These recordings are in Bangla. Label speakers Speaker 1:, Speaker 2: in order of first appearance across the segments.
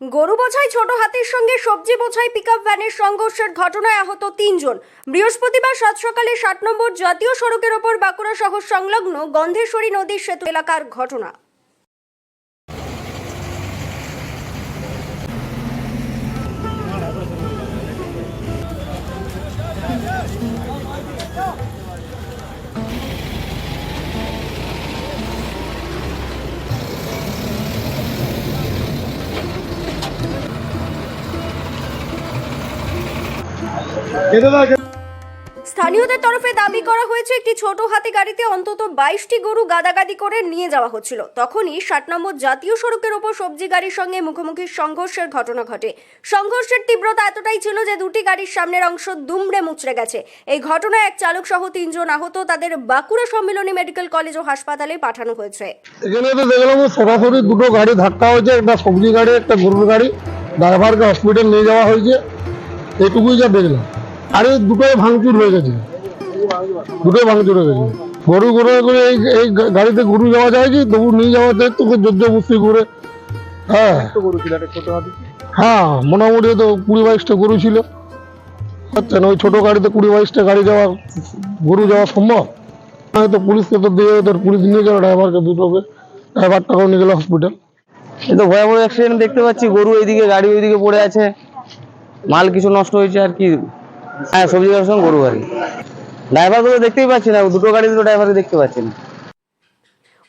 Speaker 1: গরু বোঝাই, ছোট হাতির সঙ্গে সবজি বোঝাই পিকআপ ভ্যানের সংঘর্ষের ঘটনায় আহত তিনজন। বৃহস্পতিবার সাত সকালে ষাট নম্বর জাতীয় সড়কের ওপর বাঁকুড়া শহর সংলগ্ন গন্ধেশ্বরী নদীর সেতু এলাকার ঘটনা। স্থানীয়দের তরফে দাবি করা হয়েছে, একটি ছোট হাতি গাড়িতে অন্তত বাইশটি গরু গাদাগাদি করে নিয়ে যাওয়া হচ্ছিল। তখনই ষাট নম্বর জাতীয় সড়কের ওপর সবজি গাড়ির সঙ্গে মুখোমুখি সংঘর্ষের ঘটনা ঘটে। সংঘর্ষের তীব্রতা এতটাই ছিল যে দুটি গাড়ির সামনের অংশ দুমড়ে মুচড়ে গেছে। এই ঘটনায় এক চালক সহ তিনজন আহত, তাদের বাঁকুড়া সম্মিলনী মেডিকেল কলেজ ও হাসপাতালে পাঠানো হয়েছে।
Speaker 2: এখানে তো দেখলাম সরাসরি দুটো গাড়ি ধাক্কা হয়েছে, একটা সবজি গাড়ি, একটা গরুর গাড়ি। ড্রাইভারকে হসপিটাল নিয়ে যাওয়া হয়েছে। এটুকুই যা দেখলাম। আরে দুটোই ভাঙচুর হয়ে গেছে। দুটোই ভাঙচুর হয়ে গেছে। গরু গরু করে এই এই গাড়িতে গরু যাওয়া যায় কি? তবু নিয়ে যাওয়াতে তোকে যোগ্য বুঝতে করে। হ্যাঁ। হ্যাঁ মোটামুটি তো কুড়ি বাইশটা গরু ছিল। আচ্ছা না ওই ছোটো গাড়িতে কুড়ি বাইশটা গাড়ি যাওয়া গরু যাওয়া সম্ভব? হয়তো পুলিশকে তো দিয়ে তোর পুলিশ নিয়ে গেল ড্রাইভারকে দুটোকে ড্রাইভারটাকেও নিয়ে গেল হসপিটাল
Speaker 3: এই তো ভয়াবহ অ্যাক্সিডেন্ট দেখতে পাচ্ছি গরু এইদিকে গাড়ি ওইদিকে পড়ে আছে। মাল কিছু নষ্ট হয়েছে আর কি? হ্যাঁ সবজি সঙ্গে গরু গাড়ি ড্রাইভারকে তো দেখতেই পাচ্ছি না দুটো গাড়ি দুটো ড্রাইভারকে দেখতে পাচ্ছি না।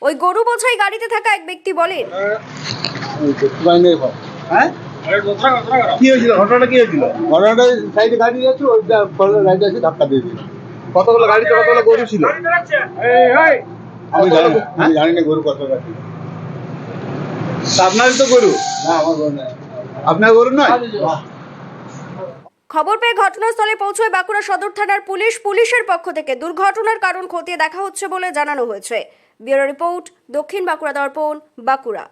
Speaker 1: ওই গরু বোঝাই গাড়িতে থাকা এক ব্যক্তি বলেন।
Speaker 4: হ্যাঁ? কি হয়েছিল? ঘটনাটা কি হয়েছিল? ঘটনাটা সাইডে গাড়ি আছে গাড়ি আছে ধাক্কা দিয়ে দিল। কতগুলো গাড়িতে কতগুলো গরু ছিল? আমি জানি না আমি জানি না গরু ছিল। আপনারই তো গরু? না আমার গরু নয় আপনার গরু নয়?
Speaker 1: খবর পেয়ে ঘটনাস্থলে পৌঁছয় বাঁকুড়া সদর থানার পুলিশ। পুলিশের পক্ষ থেকে দুর্ঘটনার কারণ খতিয়ে দেখা হচ্ছে বলে জানানো হয়েছে। ব্যুরো রিপোর্ট দক্ষিণ বাঁকুড়া দর্পণ, বাঁকুড়া।